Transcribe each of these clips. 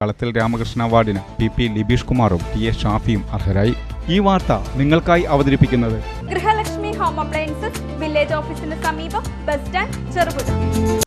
കളത്തിൽ രാമകൃഷ്ണ അവാർഡിന് P P Libeesh കുമാറും ടി എ ഷാഫിയും അർഹരായി. ഈ വാർത്ത നിങ്ങൾക്കായി അവതരിപ്പിക്കുന്നത് ഗൃഹലക്ഷ്മി ഹോം അപ്ലയൻസസ് വില്ലേജ് ഓഫീസിന് സമീപം ബസ് സ്റ്റാൻഡ് ചെറുപുഴ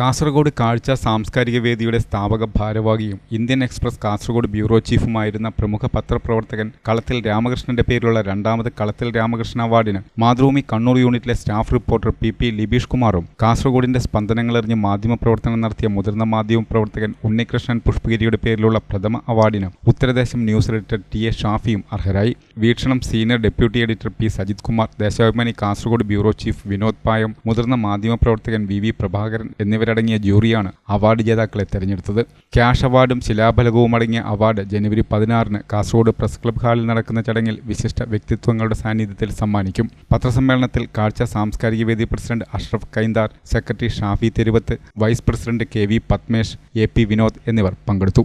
കാസർഗോഡ് കാഴ്ച സാംസ്കാരിക വേദിയുടെ സ്ഥാപക ഭാരവാഹിയും ഇന്ത്യൻ എക്സ്പ്രസ് കാസർഗോഡ് ബ്യൂറോ ചീഫുമായിരുന്ന പ്രമുഖ പത്രപ്രവർത്തകൻ കളത്തിൽ രാമകൃഷ്ണന്റെ പേരിലുള്ള രണ്ടാമത് കളത്തിൽ രാമകൃഷ്ണ അവാർഡിന് മാതൃഭൂമി കണ്ണൂർ യൂണിറ്റിലെ staff reporter P P Libeesh കുമാറും കാസർഗോഡിന്റെ സ്പന്ദനങ്ങളെറിഞ്ഞ് മാധ്യമപ്രവർത്തനം നടത്തിയ മുതിർന്ന മാധ്യമ പ്രവർത്തകൻ ഉണ്ണികൃഷ്ണൻ പുഷ്പഗിരിയുടെ പേരിലുള്ള പ്രഥമ അവാർഡിന് Utharadesam news editor T A ഷാഫിയും അർഹരായി. Veekshanam senior deputy editor P Sajith Kumar. Deshabhimani Kasaragod bureau chief Vinod Payam മുതിർന്ന മാധ്യമപ്രവർത്തകൻ വി വി പ്രഭാകരൻ എന്നിവരടങ്ങിയ ജൂറിയാണ് അവാർഡ് ജേതാക്കളെ തെരഞ്ഞെടുത്തത്. ക്യാഷ് അവാർഡും ശിലാഫലകവും അടങ്ങിയ അവാർഡ് ജനുവരി പതിനാറിന് കാസർഗോഡ് പ്രസ് ക്ലബ് ഹാളിൽ നടക്കുന്ന ചടങ്ങിൽ വിശിഷ്ട വ്യക്തിത്വങ്ങളുടെ സാന്നിധ്യത്തിൽ സമ്മാനിക്കും. പത്രസമ്മേളനത്തിൽ കാഴ്ച സാംസ്കാരിക വേദി president Ashraf Kainthar secretary Shafi Theruvath vice president K V Padmesh A P Vinod എന്നിവർ പങ്കെടുത്തു.